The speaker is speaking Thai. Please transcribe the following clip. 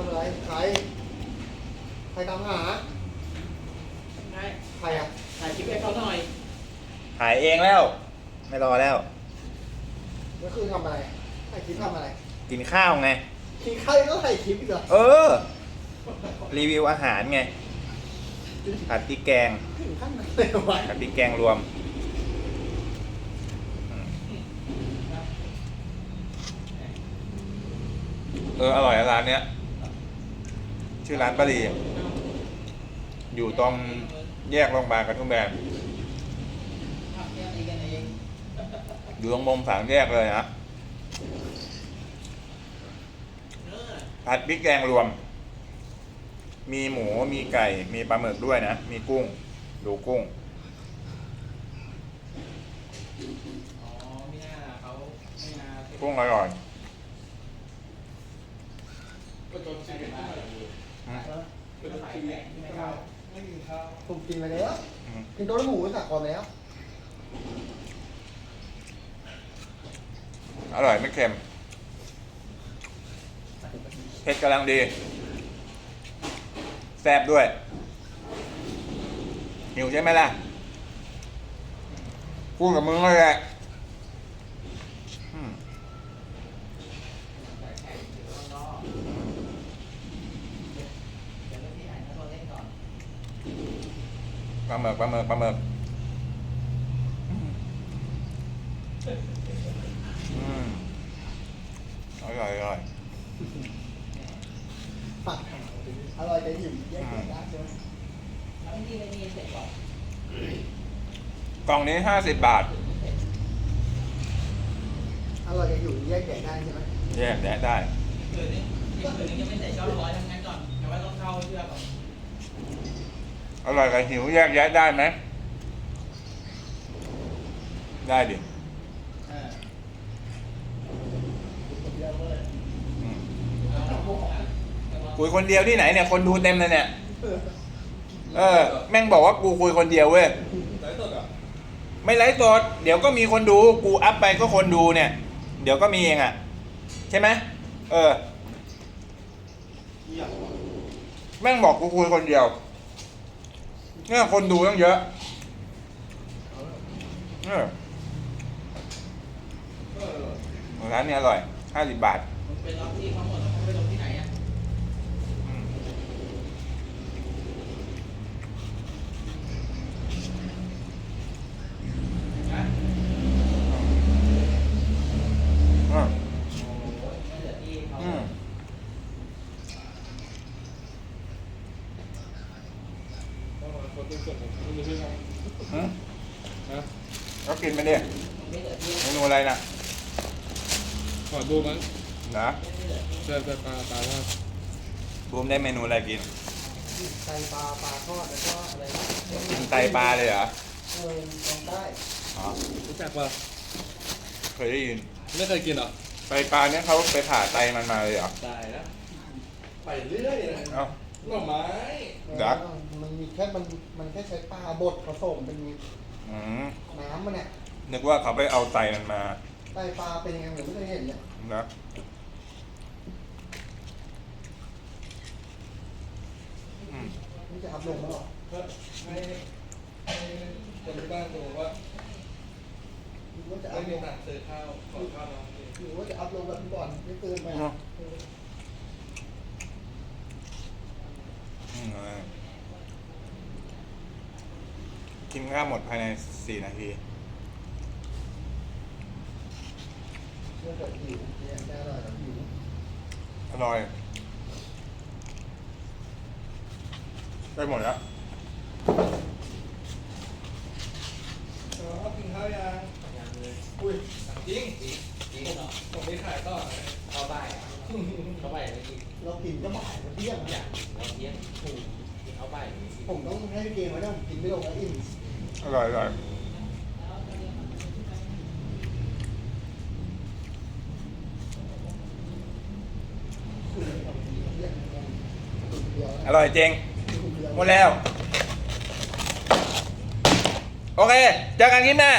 ทำอะไรใครใครตามหาใช่ใครอะถ่ายคลิปให้เขาหน่อย ถ่ายเองแล้ว ไม่รอแล้ว ก็คือทำอะไรถ่ายคลิปทำอะไรกินข้าวไง กินข้าวก็ถ่ายคลิปอีกเหรอเออ รีวิวอาหารไงผัดพริกแกงถึงขั้นนั้นเลยเหรอวะผัดพริกแกงรวมอืมเอออร่อยอะร้านเนี้ย ชื่อร้านป้าลีอยู่ตรงแยกโรงพยาบาลกระทุ่มแบนอยู่ตรงมุมสามแยกเลยนะผัดพริกแกงรวม มีหมูมีไก่ มีปลาหมึกด้วยนะ มีกุ้ง ดูกุ้งกุ้งอร่อยก็จนชีวิตได้ อืมก็จะขายแหล่งที่ไม่เข้าไม่กินข้าวผมกินไปแล้วอืมกินโต๊ะหมูสักก่อนแล้ว อร่อยไม่เค็ม เผ็ดกำลังดี แซ่บด้วย หิวใช่ไหมล่ะพูดกับมึงเลยแหละอืม แต่แข่งอยู่ข้างนอกเดี๋ยวเรื่องที่ไหนถ้าเราเล่นก่อน ปลาหมึกปลาหมึกปลาหมึกอืมอืมอร่อยอร่อยฝักอร่อยจะหิวแยกแยะได้ใช่ไหมแล้วที่ไม่มีเสร็จก่อนกล่องนี้ห้าสิบบาท อร่อยจะหิวแยกแยะได้ใช่ไหมแยกแยะได้คืนนึงอีกคืนนึงยังไม่เสร็จเก้าร้อยทำงานก่อนแต่ว่าต้องเข้าเชื่อก่อน อร่อยกับหิวแยกแยะได้ไหม ได้ดิคุยคนเดียวที่ไหนเนี่ย คนดูเต็มเลยเนี่ย เออ แม่งบอกว่ากูคุยคนเดียวเว้ยไลฟ์สดอะไม่ไลฟ์สด เดี๋ยวก็มีคนดู กูอัพไปก็คนดูเนี่ย เดี๋ยวก็มีเองอะ ใช่ไหม เออ แม่งบอกกูคุยคนเดียว เนี่ยคนดูต้องเยอะเออร้านนี้อร่อยห้าสิบบาท มันเป็นล็อกที่เขาหมดแล้วเขาไปลงที่ไหนอะ อืม นะ อะ โอ้โหไม่เหลือที่เขา อืม ต้องมาคนเป็นส่วนผมไม่มีชื่อครับอืมนะก็กินไปดิไม่เหลือที่เมนูอะไรนะขอดูมั้งนะไม่เหลือที่เจอแต่ปลาปลาทอดบูมได้เมนูอะไรกินไตปลาปลาทอดแล้วก็อะไรนะกินไตปลาเลยเหรอเออลองได้อ๋อรู้จักป่ะเคยได้ยินไม่เคยกินเหรอไตปลาเนี่ยเขาไปผ่าไตมันมาเลยเหรอตายแล้วไปเรื่อยเลยเอ้า หน่อไม้ดัก มันมีแค่มันมันแค่ใช้ปลาบดผสมเป็นอืมน้ำมันเนี่ยนึกว่าเขาไปเอาไตมันมาไตปลาเป็นยังไงผมไม่เคยเห็นเนี่ยนะอืมนี่จะอัพลงแล้วเหรอก็ให้ให้คนที่บ้านดูว่าหรือว่าจะอัไม่พลมีงตังค์ซื้อข้าวขอข้าวมากินหรือว่าจะอัพลงแบบก่อนไม่เกินไปเนอะอะเอออืมเออกิน ข้าวหมดภายในสี่นาทีเชื่อเกิดหิวเนี่ยแน่อร่อยกับหิวอร่อย ได้หมดแล้วเออกินข้าวยังยังเลยอุ้ยถามจริงจริงจริงเหรอผมไม่ขายต่อเลยเข้าบ่ายอะเข้าบ่ายไม่กินเรากินก็บ่ายมาเที่ยงออะย่างเราเที่ยงถูกกินเข้าบ่ายไม่กินผมต้องให้พี่เกมไว้นะผมกินไม่ลงแล้วอิ่ม อร่อยอร่อยองเดียวอร่อยจริงหมดแล้ว โอเค เจอกันคลิปหน้า